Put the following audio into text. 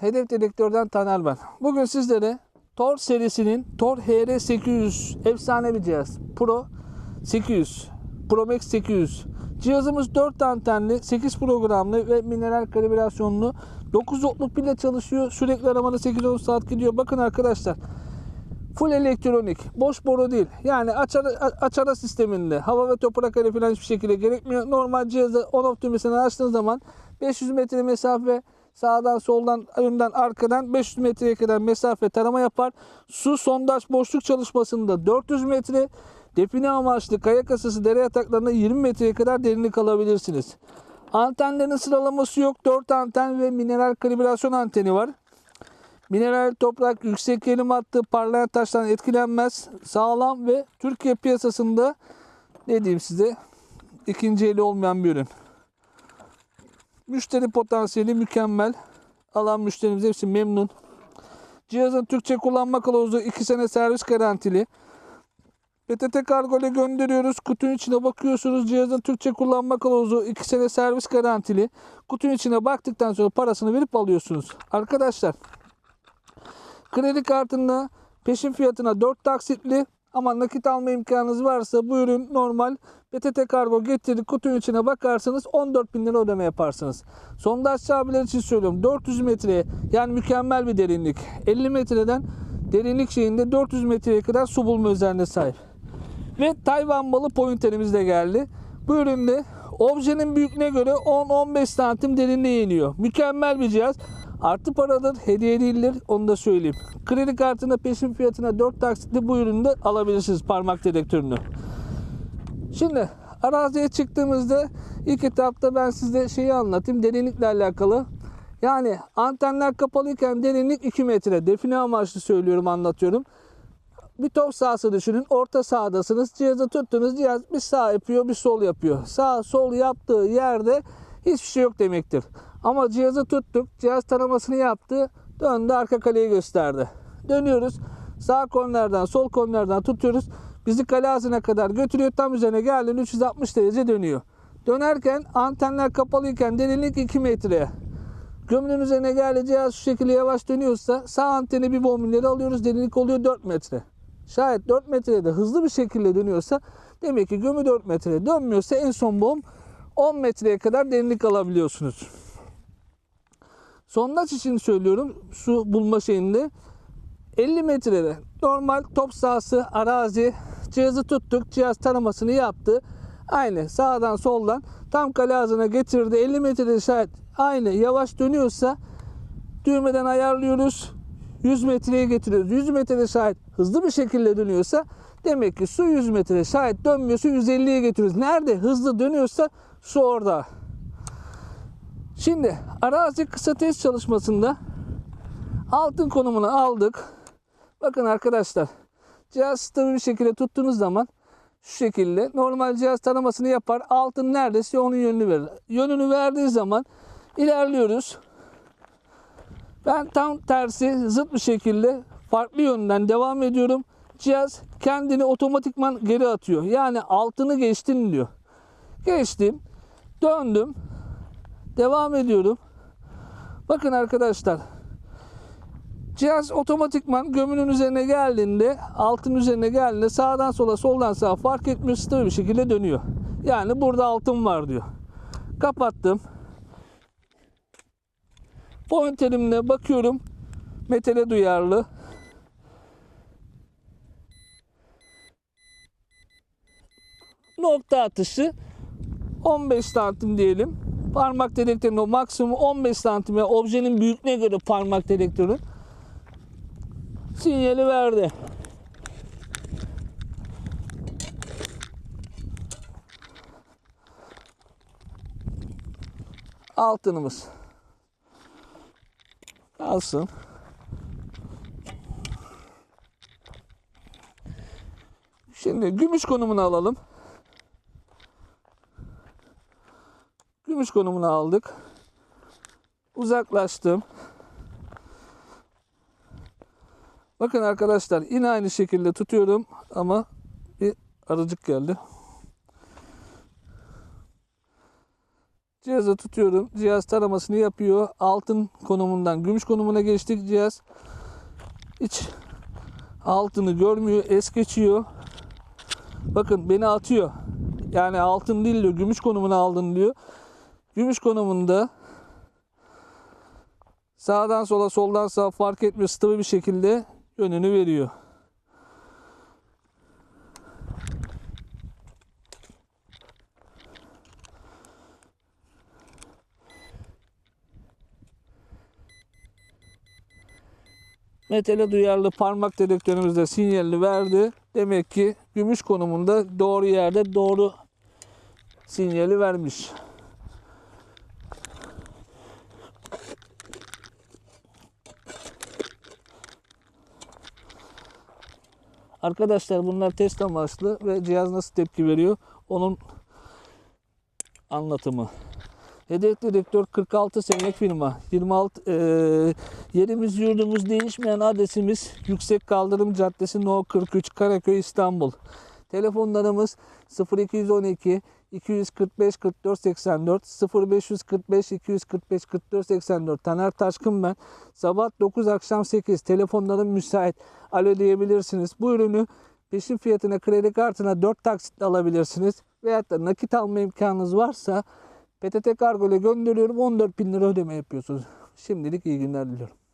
Hedef Dedektör'den Taner ben. Bugün sizlere Tor serisinin Tor HR800 efsane bir cihaz. Pro 800, Pro Max 800. Cihazımız 4 antenli, 8 programlı ve mineral kalibrasyonlu. 9 voltluk pille çalışıyor. Sürekli aramada 8-10 saat gidiyor. Bakın arkadaşlar. Full elektronik. Boş boru değil. Yani açara, açara sisteminde. Hava ve toprak arı falan hiçbir şekilde gerekmiyor. Normal cihazı on off açtığınız zaman 500 metre mesafe sağdan soldan önden arkadan 500 metreye kadar mesafe tarama yapar. Su sondaj boşluk çalışmasında 400 metre define amaçlı kaya kasası dere yataklarında 20 metreye kadar derinlik alabilirsiniz. Antenlerin sıralaması yok. 4 anten ve mineral kalibrasyon anteni var. Mineral toprak yüksek gelim hattı parlayan taştan etkilenmez. Sağlam ve Türkiye piyasasında ne diyeyim size ikinci eli olmayan bir ürün. Müşteri potansiyeli mükemmel. Alan müşterimiz hepsi memnun. Cihazın Türkçe kullanma kılavuzu 2 sene servis garantili. PTT kargo ile gönderiyoruz. Kutunun içine bakıyorsunuz. Cihazın Türkçe kullanma kılavuzu 2 sene servis garantili. Kutunun içine baktıktan sonra parasını verip alıyorsunuz. Arkadaşlar kredi kartında peşin fiyatına 4 taksitli ama nakit alma imkanınız varsa bu ürün normal PTT kargo getirdi kutunun içine bakarsanız 14 bin lira ödeme yaparsınız. Sondaj abiler için söylüyorum 400 metreye yani mükemmel bir derinlik. 50 metreden derinlik şeyinde 400 metreye kadar su bulma özelliğine sahip. Ve Tayvan malı pointerimiz de geldi. Bu üründe objenin büyüklüğüne göre 10-15 santim derinliğe iniyor. Mükemmel bir cihaz. Artı paradır, hediye değildir. Onu da söyleyeyim. Kredi kartına peşin fiyatına 4 taksitle bu ürünü de alabilirsiniz parmak dedektörünü. Şimdi araziye çıktığımızda ilk etapta ben size şeyi anlatayım. Derinlikle alakalı. Yani antenler kapalıyken derinlik 2 metre. Define amaçlı söylüyorum anlatıyorum. Bir top sahası düşünün. Orta sahadasınız. Cihazı tuttunuz. Cihaz bir sağ yapıyor bir sol yapıyor. Sağ sol yaptığı yerde hiçbir şey yok demektir. Ama cihazı tuttuk. Cihaz taramasını yaptı. Döndü arka kaleyi gösterdi. Dönüyoruz. Sağ kornerden sol kornerden tutuyoruz. Bizi kale ağzına kadar götürüyor. Tam üzerine geldiğinde 360 derece dönüyor. Dönerken antenler kapalıyken derinlik 2 metre. Gömünün üzerine geldi cihaz şu şekilde yavaş dönüyorsa sağ anteni bir bombinleri alıyoruz. Derinlik oluyor 4 metre. Şayet 4 metrede hızlı bir şekilde dönüyorsa demek ki gömü 4 metre dönmüyorsa en son bom 10 metreye kadar derinlik alabiliyorsunuz. Sondaj için söylüyorum su bulma şeyinde 50 metrede normal top sahası arazi cihazı tuttuk cihaz taramasını yaptı. Aynı sağdan soldan tam kale ağzına getirdi. 50 metrede şayet aynı yavaş dönüyorsa düğmeden ayarlıyoruz 100 metreye getiriyoruz. 100 metrede şayet hızlı bir şekilde dönüyorsa demek ki su 100 metre şayet dönmüyorsa 150'ye getiriyoruz. Nerede hızlı dönüyorsa su orada Şimdi arazi kısa test çalışmasında altın konumunu aldık. Bakın arkadaşlar cihaz stabil bir şekilde tuttuğunuz zaman şu şekilde normal cihaz taramasını yapar. Altın neredeyse onun yönünü verir. Yönünü verdiği zaman ilerliyoruz. Ben tam tersi zıt bir şekilde farklı yönden devam ediyorum. Cihaz kendini otomatikman geri atıyor. Yani altını geçtin diyor. Geçtim. Döndüm. Devam ediyorum. Bakın arkadaşlar. Cihaz otomatikman gömünün üzerine geldiğinde, altın üzerine geldiğinde sağdan sola, soldan sağa fark etmiyor. Stabil bir şekilde dönüyor. Yani burada altın var diyor. Kapattım. Pointerimle bakıyorum. Metale duyarlı. Nokta atışı 15 santim diyelim parmak dedektörünün o maksimum 15 santime objenin büyüklüğüne göre parmak dedektörü sinyali verdi. Altınımız kalsın. Şimdi gümüş konumunu alalım. Gümüş konumunu aldık. Uzaklaştım. Bakın arkadaşlar yine aynı şekilde tutuyorum ama bir arıcık geldi. Cihazı tutuyorum. Cihaz taramasını yapıyor. Altın konumundan gümüş konumuna geçtik. Cihaz hiç altını görmüyor. Es geçiyor. Bakın beni atıyor. Yani altın değil diyor. Gümüş konumuna aldın diyor. Gümüş konumunda sağdan sola soldan sağa fark etmiyor. Stabil bir şekilde yönünü veriyor. Metale duyarlı parmak dedektörümüz de sinyalini verdi. Demek ki gümüş konumunda doğru yerde doğru sinyali vermiş. Arkadaşlar bunlar test amaçlı ve cihaz nasıl tepki veriyor onun anlatımı. Hedef dedektör 46 senelik firma. 26 eee, yerimiz yurdumuz değişmeyen adresimiz Yüksek Kaldırım Caddesi No 43 Karaköy İstanbul. Telefonlarımız 0212 245 44 84 0545 245 44 84 Taner Taşkın ben. Sabah 9 akşam 8 telefonlarım müsait. Alo diyebilirsiniz. Bu ürünü peşin fiyatına kredi kartına 4 taksitle alabilirsiniz. Veyahut da nakit alma imkanınız varsa PTT Kargo ile gönderiyorum 14 bin lira ödeme yapıyorsunuz. Şimdilik iyi günler diliyorum.